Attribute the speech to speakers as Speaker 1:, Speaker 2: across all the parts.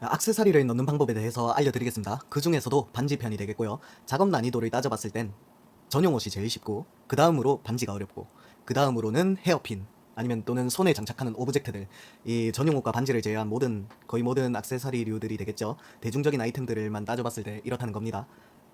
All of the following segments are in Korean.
Speaker 1: 악세사리를 넣는 방법에 대해서 알려드리겠습니다. 그 중에서도 반지 편이 되겠고요. 작업 난이도를 따져봤을 땐 전용 옷이 제일 쉽고 그 다음으로 반지가 어렵고 그 다음으로는 헤어핀 아니면 또는 손에 장착하는 오브젝트들 이 전용 옷과 반지를 제외한 모든 거의 모든 악세사리류들이 되겠죠. 대중적인 아이템들만 따져봤을 때 이렇다는 겁니다.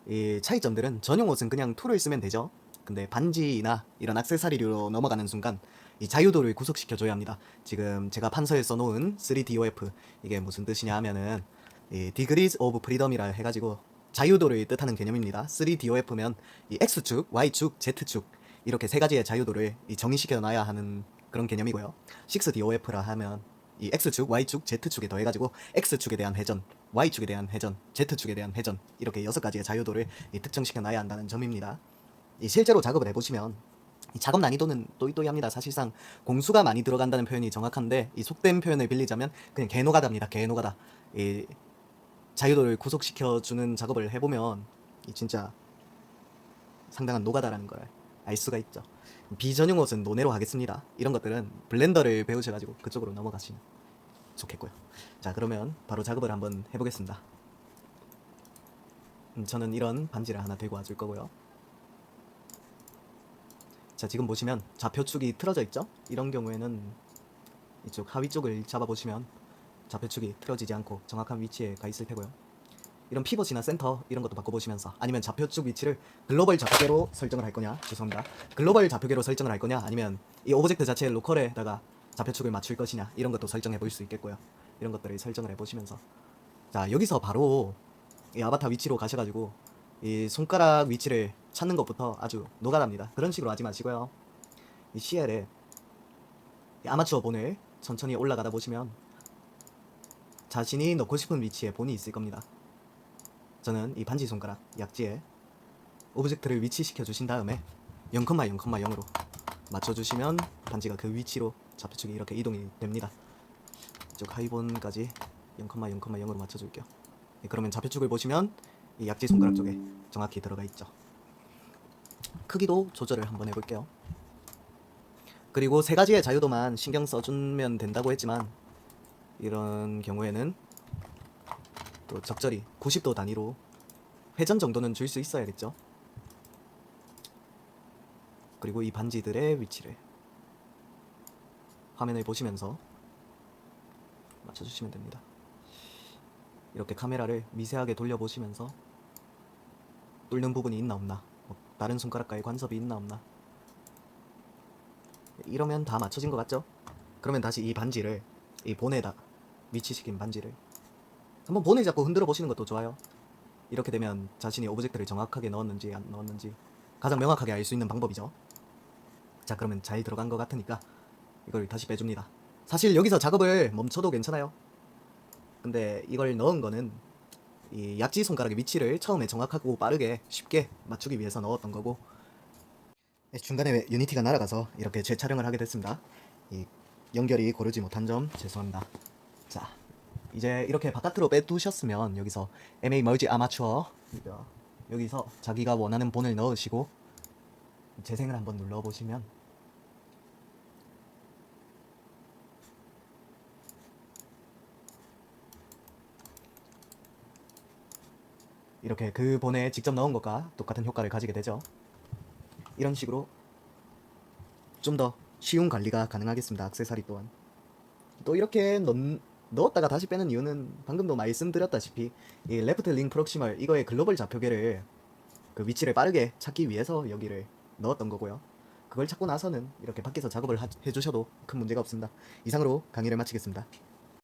Speaker 1: 이 차이점들은 전용 옷은 그냥 툴을 쓰면 되죠. 근데 반지나 이런 악세사리류로 넘어가는 순간 이 자유도를 구속시켜 줘야 합니다. 지금 제가 판서에 써놓은 3DOF 이게 무슨 뜻이냐 하면은 이 Degrees of Freedom이라 해가지고 자유도를 뜻하는 개념입니다. 3DOF면 이 X축, Y축, Z축 이렇게 세 가지의 자유도를 이 정의시켜 놔야 하는 그런 개념이고요. 6DOF라 하면 이 X축, Y축, Z축에 더해가지고 X축에 대한 회전, Y축에 대한 회전, Z축에 대한 회전 이렇게 여섯 가지의 자유도를 이 특정시켜 놔야 한다는 점입니다. 이 실제로 작업을 해보시면 이 작업 난이도는 또이또이합니다. 사실상 공수가 많이 들어간다는 표현이 정확한데 이 속된 표현을 빌리자면 그냥 개노가다입니다. 개노가다. 이 자유도를 구속시켜 주는 작업을 해보면 이 진짜 상당한 노가다라는 걸 알 수가 있죠. 비전용 옷은 논외로 하겠습니다. 이런 것들은 블렌더를 배우셔가지고 그쪽으로 넘어가시면 좋겠고요. 자 그러면 바로 작업을 한번 해보겠습니다. 음, 저는 이런 반지를 하나 들고 와줄 거고요. 자 지금 보시면 좌표축이 틀어져 있죠? 이런 경우에는 이쪽 하위 쪽을 잡아보시면 좌표축이 틀어지지 않고 정확한 위치에 가 있을 테고요. 이런 피벗이나 센터 이런 것도 바꿔보시면서 아니면 좌표축 위치를 글로벌 좌표계로 설정을 할 거냐? 죄송합니다. 글로벌 좌표계로 설정을 할 거냐? 아니면 이 오브젝트 자체의 로컬에다가 좌표축을 맞출 것이냐? 이런 것도 설정해 볼 수 있겠고요. 이런 것들을 설정을 해보시면서. 자 여기서 바로 이 아바타 위치로 가셔가지고 이 손가락 위치를 찾는 것부터 아주 노가다입니다 그런 식으로 하지 마시고요 이 CL에 이 아마추어 본을 천천히 올라가다 보시면 자신이 넣고 싶은 위치에 본이 있을 겁니다 저는 이 반지 손가락 약지에 오브젝트를 위치시켜 주신 다음에 0,0,0으로 맞춰주시면 반지가 그 위치로 좌표축이 이렇게 이동이 됩니다. 이쪽 하이본까지 0,0,0으로 맞춰줄게요. 네, 그러면 좌표축을 보시면 이 약지 손가락 쪽에 정확히 들어가 있죠. 크기도 조절을 한번 해볼게요. 그리고 세 가지의 자유도만 신경 써주면 된다고 했지만 이런 경우에는 또 적절히 90도 단위로 회전 정도는 줄 수 있어야겠죠. 그리고 이 반지들의 위치를 화면을 보시면서 맞춰주시면 됩니다. 이렇게 카메라를 미세하게 돌려보시면서 뚫는 부분이 있나 없나 뭐 다른 손가락과의 관섭이 있나 없나 이러면 다 맞춰진 것 같죠? 그러면 다시 이 반지를 이 본에다 위치시킨 반지를 한번 본을 잡고 흔들어 보시는 것도 좋아요. 이렇게 되면 자신이 오브젝트를 정확하게 넣었는지 안 넣었는지 가장 명확하게 알 수 있는 방법이죠. 자, 그러면 잘 들어간 것 같으니까 이걸 다시 빼줍니다. 사실 여기서 작업을 멈춰도 괜찮아요. 근데 이걸 넣은 거는 이 약지 손가락의 위치를 처음에 정확하고 빠르게 쉽게 맞추기 위해서 넣었던 거고 네, 중간에 유니티가 날아가서 이렇게 재촬영을 하게 됐습니다. 이 연결이 고르지 못한 점 죄송합니다. 자, 이제 이렇게 바깥으로 빼두셨으면 여기서 MA 멀지 아마추어 여기서 자기가 원하는 본을 넣으시고 재생을 한번 눌러보시면 이렇게 그 본에 직접 넣은 것과 똑같은 효과를 가지게 되죠. 이런 식으로 좀 더 쉬운 관리가 가능하겠습니다. 악세사리 또한. 또 이렇게 넣, 넣었다가 다시 빼는 이유는 방금도 말씀드렸다시피 이 레프트 링 프록시멀 이거의 글로벌 좌표계를 그 위치를 빠르게 찾기 위해서 여기를 넣었던 거고요. 그걸 찾고 나서는 이렇게 밖에서 작업을 하- 해주셔도 큰 문제가 없습니다. 이상으로 강의를 마치겠습니다.